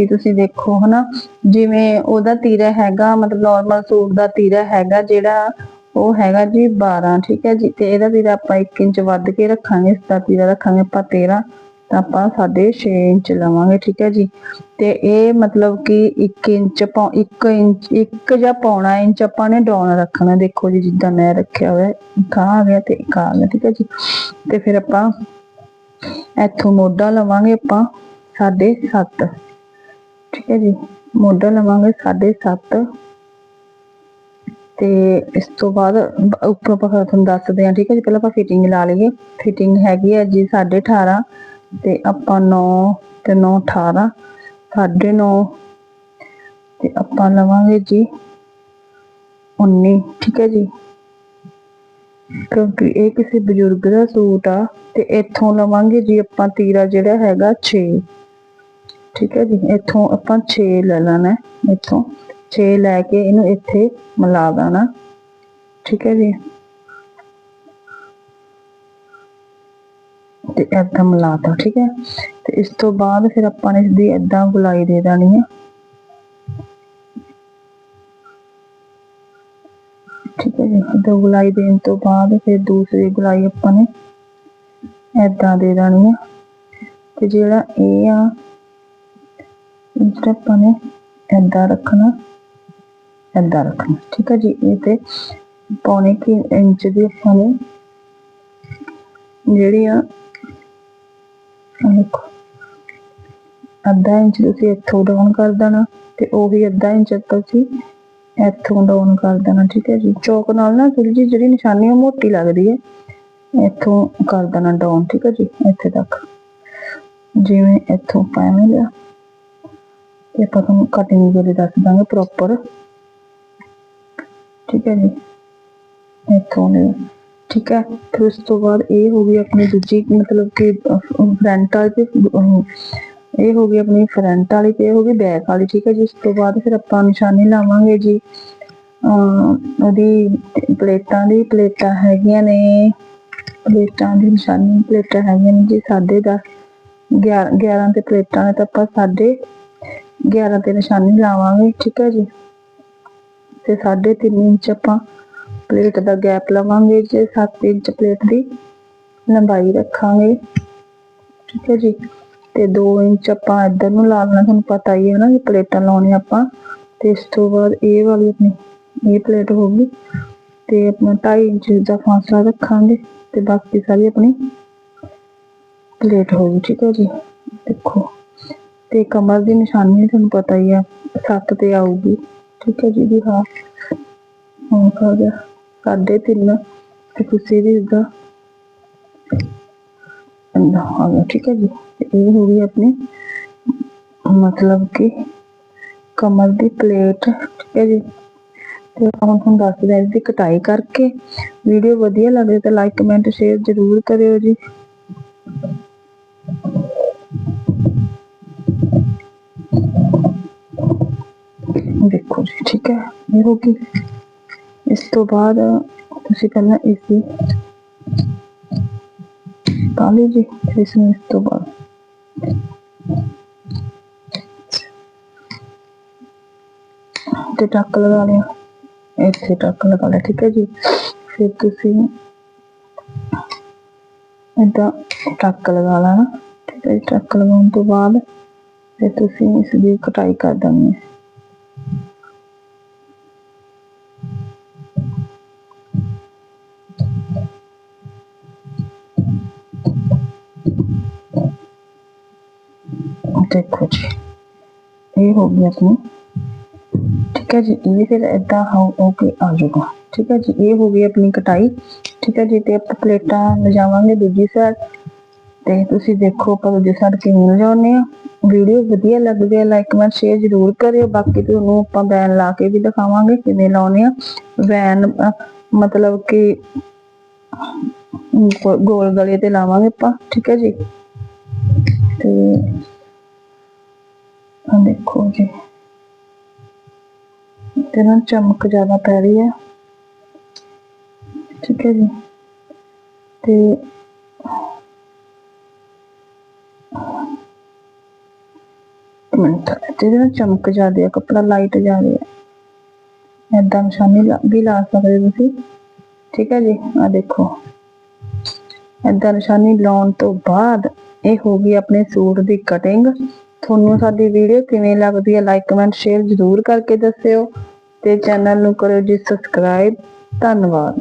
ਬਾਕੀ ਤੁਸੀਂ ਦੇਖੋ, ਹਨਾ? ਜਿਵੇਂ ਉਹਦਾ ਤੀਰਾ ਹੈਗਾ, ਮਤਲਬ ਨਾਰਮਲ ਸੂਟ ਦਾ ਤੀਰਾ ਹੈਗਾ, ਜਿਹੜਾ ਉਹ ਹੈਗਾ ਜੀ 12 ਠੀਕ ਹੈ ਜੀ? ਤੇ ਇਹਦਾ ਤੀਰਾ ਆਪਾਂ 1 ਇੰਚ ਵੱਧ ਕੇ ਰੱਖਾਂਗੇ, ਇਸ ਦਾ ਤੀਰਾ ਰੱਖਾਂਗੇ ਆਪਾਂ 13 ਤਾਂ ਆਪਾਂ 6.5 ਇੰਚ ਲਵਾਂਗੇ, ਠੀਕ ਹੈ ਜੀ? ਤੇ ਇਹ ਮਤਲਬ ਕਿ 1 ਇੰਚ 1 ਇੰਚ 1 ਜਾਂ ਪੌਣਾ ਇੰਚ ਆਪਾਂ ਨੇ ਡਾਊਨ ਰੱਖਣਾ, ਦੇਖੋ ਜੀ, ਜਿੱਦਾਂ ਮੈਂ ਰੱਖਿਆ ਹੋਇਆ, ਇੱਕ ਆ ਗਿਆ ਤੇ ਇੱਕ ਆ ਗਿਆ, ਠੀਕ ਹੈ ਜੀ? ਤੇ ਫਿਰ ਆਪਾਂ ਇੱਥੋਂ ਮੋਢਾ ਲਵਾਂਗੇ ਆਪਾਂ 7.5 ਠੀਕ ਹੈ ਜੀ। ਮੋਢਾ ਲਵਾਂਗੇ 7.5 ਤੇ ਇਸ ਤੋਂ ਬਾਅਦ ਉੱਪਰ ਆਪਾਂ ਤੁਹਾਨੂੰ ਦੱਸਦੇ ਹਾਂ, ਠੀਕ ਹੈ ਜੀ। ਪਹਿਲਾਂ ਆਪਾਂ ਫਿਟਿੰਗ ਲਾ ਲਈਏ। ਫਿਟਿੰਗ ਹੈਗੀ ਹੈ ਜੀ 18.5 ਤੇ ਆਪਾਂ 9 ਤੇ 9 18 9.5 ਤੇ ਆਪਾਂ ਲਵਾਂਗੇ ਜੀ 19 ਠੀਕ ਹੈ ਜੀ। ਕਿਉਂਕਿ ਇਹ ਕਿਸੇ ਬਜ਼ੁਰਗ ਦਾ ਸੂਟ ਆ, ਤੇ ਇੱਥੋਂ ਲਵਾਂਗੇ ਜੀ ਆਪਾਂ ਤੀਰਾ ਜਿਹੜਾ ਹੈਗਾ 6 ਠੀਕ ਹੈ ਜੀ ਇੱਥੋਂ ਆਪਾਂ 6 ਲੈ ਲੈਣਾ ਹੈ। ਇੱਥੋਂ 6 ਲੈ ਕੇ ਇਹਨੂੰ ਇੱਥੇ ਮਿਲਾ ਦੇਣਾ ਠੀਕ ਹੈ ਜੀ ਤੇ ਏਦਾਂ ਮਿਲਾਤਾ ਠੀਕ ਹੈ ਤੇ ਇਸ ਤੋਂ ਬਾਅਦ ਫਿਰ ਆਪਾਂ ਨੇ ਇਸਦੀ ਏਦਾਂ ਗੁਲਾਈ ਦੇ ਦੇਣੀ ਹੈ ਠੀਕ ਹੈ ਜੀ ਏਦਾਂ ਗੁਲਾਈ ਦੇਣ ਤੋਂ ਬਾਅਦ ਫਿਰ ਦੂਸਰੀ ਗੁਲਾਈ ਆਪਾਂ ਨੇ ਏਦਾਂ ਦੇ ਦੇਣੀ ਹੈ ਤੇ ਜਿਹੜਾ ਇਹ ਆ ਜਿਹੜਾ ਆਪਾਂ ਨੇ ਏਦਾਂ ਰੱਖਣਾ ਏਦਾਂ ਰੱਖਣਾ। ਠੀਕ ਹੈ ਜੀ, ਇਹ ਤੇ ਪੌਣੇ ਕਿ ਇੰਚ ਦੀ ਆਪਾਂ ਜਿਹੜੀ ਆ ਦੇਖੋ, ਅੱਧਾ ਇੰਚ ਤੁਸੀਂ ਇੱਥੋਂ ਡਾਊਨ ਕਰ ਦੇਣਾ ਤੇ ਉਹੀ ਅੱਧਾ ਇੰਚ ਤੁਸੀਂ ਇੱਥੋਂ ਡਾਊਨ ਕਰ ਦੇਣਾ। ਠੀਕ ਹੈ ਜੀ, ਚੌਕ ਨਾਲ ਨਾ ਥੋੜੀ ਜਿਹੀ ਜਿਹੜੀ ਨਿਸ਼ਾਨੀ ਉਹ ਮੋਟੀ ਲੱਗਦੀ ਹੈ ਇੱਥੋਂ ਕਰ ਦੇਣਾ ਡਾਊਨ ਠੀਕ ਹੈ ਜੀ, ਇੱਥੇ ਤੱਕ। ਜਿਵੇਂ ਇੱਥੋਂ ਪਾਵੇਂ ਲਿਆ। ਤੇ ਆਪਾਂ ਤੁਹਾਨੂੰ ਕਟਿੰਗ ਵੇਲੇ ਦੱਸ ਦਾਂਗੇ ਪ੍ਰੋਪਰ ਠੀਕ ਹੈ ਜੀ? ਇੱਥੋਂ ਨੇ ਠੀਕ ਹੈ? ਫਿਰ ਉਸ ਤੋਂ ਬਾਅਦ ਇਹ ਹੋ ਗਈ ਆਪਣੀ ਦੂਜੀ ਮਤਲਬ ਕਿ ਫਰੰਟ ਵਾਲੀ ਤੇ ਇਹ ਹੋ ਗਈ ਆਪਣੀ ਫਰੰਟ ਵਾਲੀ ਤੇ, ਇਹ ਹੋ ਗਈ ਬੈਕ ਵਾਲੀ। ਠੀਕ ਹੈ ਜੀ? ਤੋਂ ਬਾਅਦ ਫਿਰ ਆਪਾਂ ਨਿਸ਼ਾਨੀ ਲਾਵਾਂਗੇ ਜੀ। ਅਹ, ਉਹਦੀ ਪਲੇਟਾਂ ਦੀ ਪਲੇਟਾਂ ਹੈਗੀਆਂ ਨੇ। ਪਲੇਟਾਂ ਦੀ ਨਿਸ਼ਾਨੀ ਪਲੇਟਾਂ ਹੈਗੀਆਂ ਨੇ ਜੀ 10.5 11 11 ਤੇ ਪਲੇਟਾਂ ਨੇ ਤਾਂ ਆਪਾਂ ਸਾਢੇ 11 ਤੇ ਨਿਸ਼ਾਨੀ ਲਾਵਾਂਗੇ, ਠੀਕ ਹੈ ਜੀ? ਤੇ 3.5 ਇੰਚ ਆਪਾਂ ਪਲੇਟ ਦਾ ਗੈਪ ਲਵਾਂਗੇ, ਜੇ 7 ਇੰਚ ਪਲੇਟ ਦੀ ਲੰਬਾਈ ਰੱਖਾਂਗੇ, ਠੀਕ ਹੈ ਜੀ? ਤੇ 2 ਇੰਚ ਆਪਾਂ ਇੱਧਰ ਨੂੰ ਲਾ ਲੈਣਾ, ਤੁਹਾਨੂੰ ਪਤਾ ਹੀ ਹੈ ਨਾ ਕਿ ਪਲੇਟਾਂ ਲਾਉਣੀਆਂ ਆਪਾਂ, ਤੇ ਇਸ ਤੋਂ ਬਾਅਦ ਇਹ ਵਾਲੀ ਆਪਣੀ, ਇਹ ਪਲੇਟ ਹੋਊਗੀ ਤੇ ਆਪਣਾ 2.5 ਇੰਚ ਦਾ ਫਾਸਲਾ ਰੱਖਾਂਗੇ, ਤੇ ਬਾਕੀ ਸਾਰੀ ਆਪਣੀ ਪਲੇਟ ਹੋਊਗੀ ਠੀਕ ਹੈ ਜੀ? ਦੇਖੋ। ਤੇ ਕਮਰ ਦੀ ਨਿਸ਼ਾਨੀ ਤੁਹਾਨੂੰ ਪਤਾ ਹੀ ਆ 7 ਤੇ ਆਊਗੀ ਠੀਕ ਹੈ ਜੀ ਵੀ ਹਾਂ ਹੁਣ ਕਰ ਗਿਆ ਸਾਢੇ ਤਿੰਨ ਤੇ ਤੁਸੀਂ ਵੀ ਇਸਦਾ ਅੰਦਾ ਆ ਗਿਆ ਠੀਕ ਹੈ ਜੀ ਤੇ ਇਹ ਹੋ ਗਈ ਆਪਣੀ ਮਤਲਬ ਕਿ ਕਮਰ ਦੀ ਪਲੇਟ ਠੀਕ ਹੈ ਜੀ ਤੇ ਹੁਣ ਤੁਹਾਨੂੰ ਦੱਸ ਦਿਆਂ ਦੀ ਕਟਾਈ ਕਰਕੇ ਵੀਡੀਓ ਵਧੀਆ ਲੱਗੇ ਤਾਂ ਲਾਈਕ ਕਮੈਂਟ ਸ਼ੇਅਰ ਜ਼ਰੂਰ ਕਰਿਓ ਜੀ ਦੇਖੋ ਜੀ ਠੀਕ ਹੈ ਇਹ ਹੋ ਗਈ ਇਸ ਤੋਂ ਬਾਅਦ ਤੁਸੀਂ ਪਹਿਲਾਂ ਇਸ ਦੀ ਪਾ ਲਈ ਜੀ ਫਿਰ ਇਸ ਨੂੰ ਇਸ ਤੋਂ ਬਾਅਦ ਤੇ ਟੱਕ ਲਗਾ ਲਿਆ ਇੱਥੇ ਟੱਕ ਲਗਾ ਲਿਆ ਠੀਕ ਹੈ ਜੀ ਫਿਰ ਤੁਸੀਂ ਏਦਾਂ ਟੱਕ ਲਗਾ ਲੈਣਾ ਠੀਕ ਹੈ ਜੀ ਟੱਕ ਲਗਾਉਣ ਤੋਂ ਬਾਅਦ ਫਿਰ ਤੁਸੀਂ ਇਸ ਦੀ ਕਟਾਈ ਕਰ ਦੇਣੀ ਹੈ ਦੇਖੋ ਜੀ ਇਹ ਹੋ ਗਈ ਆਪਣੀ ਠੀਕ ਹੈ ਜੀ ਇਹ ਫਿਰ ਏਦਾਂ ਹੋ ਹੋ ਕੇ ਆ ਜਾਊਗਾ ਠੀਕ ਹੈ ਜੀ ਇਹ ਹੋ ਗਈ ਆਪਣੀ ਕਟਾਈ ਠੀਕ ਹੈ ਜੀ ਤੇ ਆਪਾਂ ਪਲੇਟਾਂ ਲਿਜਾਵਾਂਗੇ ਦੂਜੀ ਸਾਈਡ ਤੇ ਤੁਸੀਂ ਦੇਖੋ ਆਪਾਂ ਦੂਜੀ ਸਾਈਡ ਕਿਵੇਂ ਲਿਜਾਉਂਦੇ ਆ ਵੀਡੀਓ ਵਧੀਆ ਲੱਗਦੀ ਹੈ ਲਾਈਕ ਕਮੈਂਟ ਸ਼ੇਅਰ ਜ਼ਰੂਰ ਕਰਿਓ ਬਾਕੀ ਤੁਹਾਨੂੰ ਆਪਾਂ ਵੈਨ ਲਾ ਕੇ ਵੀ ਦਿਖਾਵਾਂਗੇ ਕਿਵੇਂ ਲਾਉਣੇ ਆ ਵੈਨ ਅਹ, ਮਤਲਬ ਕਿ ਗੋ- ਗੋਲ ਗਲੇ ਤੇ ਲਾਵਾਂਗੇ ਆਪਾਂ ਠੀਕ ਹੈ ਜੀ ਤੇ ਆ ਦੇਖੋ ਜੀ ਤੇ ਨਾ ਚਮਕ ਜ਼ਿਆਦਾ ਪੈ ਰਹੀ ਹੈ ਠੀਕ ਹੈ ਜੀ ਤੇ ਤੇ ਮਿੰਟ ਜਿਹਦੇ ਨਾਲ ਚਮਕ ਜਾਂਦੇ ਆ ਕੱਪੜਾ ਲਾਈਟ ਜਾਂਦੇ ਆ ਏਦਾਂ ਨਿਸ਼ਾਨੀ ਲਾ- ਵੀ ਲਾ ਸਕਦੇ ਤੁਸੀਂ ਠੀਕ ਹੈ ਜੀ ਆ ਦੇਖੋ ਏਦਾਂ ਨਿਸ਼ਾਨੀ ਲਾਉਣ ਤੋਂ ਬਾਅਦ ਇਹ ਹੋ ਗਈ ਆਪਣੇ ਸੂਟ ਦੀ ਕਟਿੰਗ ਤੁਹਾਨੂੰ ਸਾਡੀ ਵੀਡੀਓ ਕਿਵੇਂ ਲੱਗਦੀ ਹੈ ਲਾਈਕ ਕਮੈਂਟ ਸ਼ੇਅਰ ਜ਼ਰੂਰ ਕਰਕੇ ਦੱਸਿਓ ਤੇ ਚੈਨਲ ਨੂੰ ਕਰੋ ਜੀ ਸਬਸਕ੍ਰਾਈਬ ਧੰਨਵਾਦ।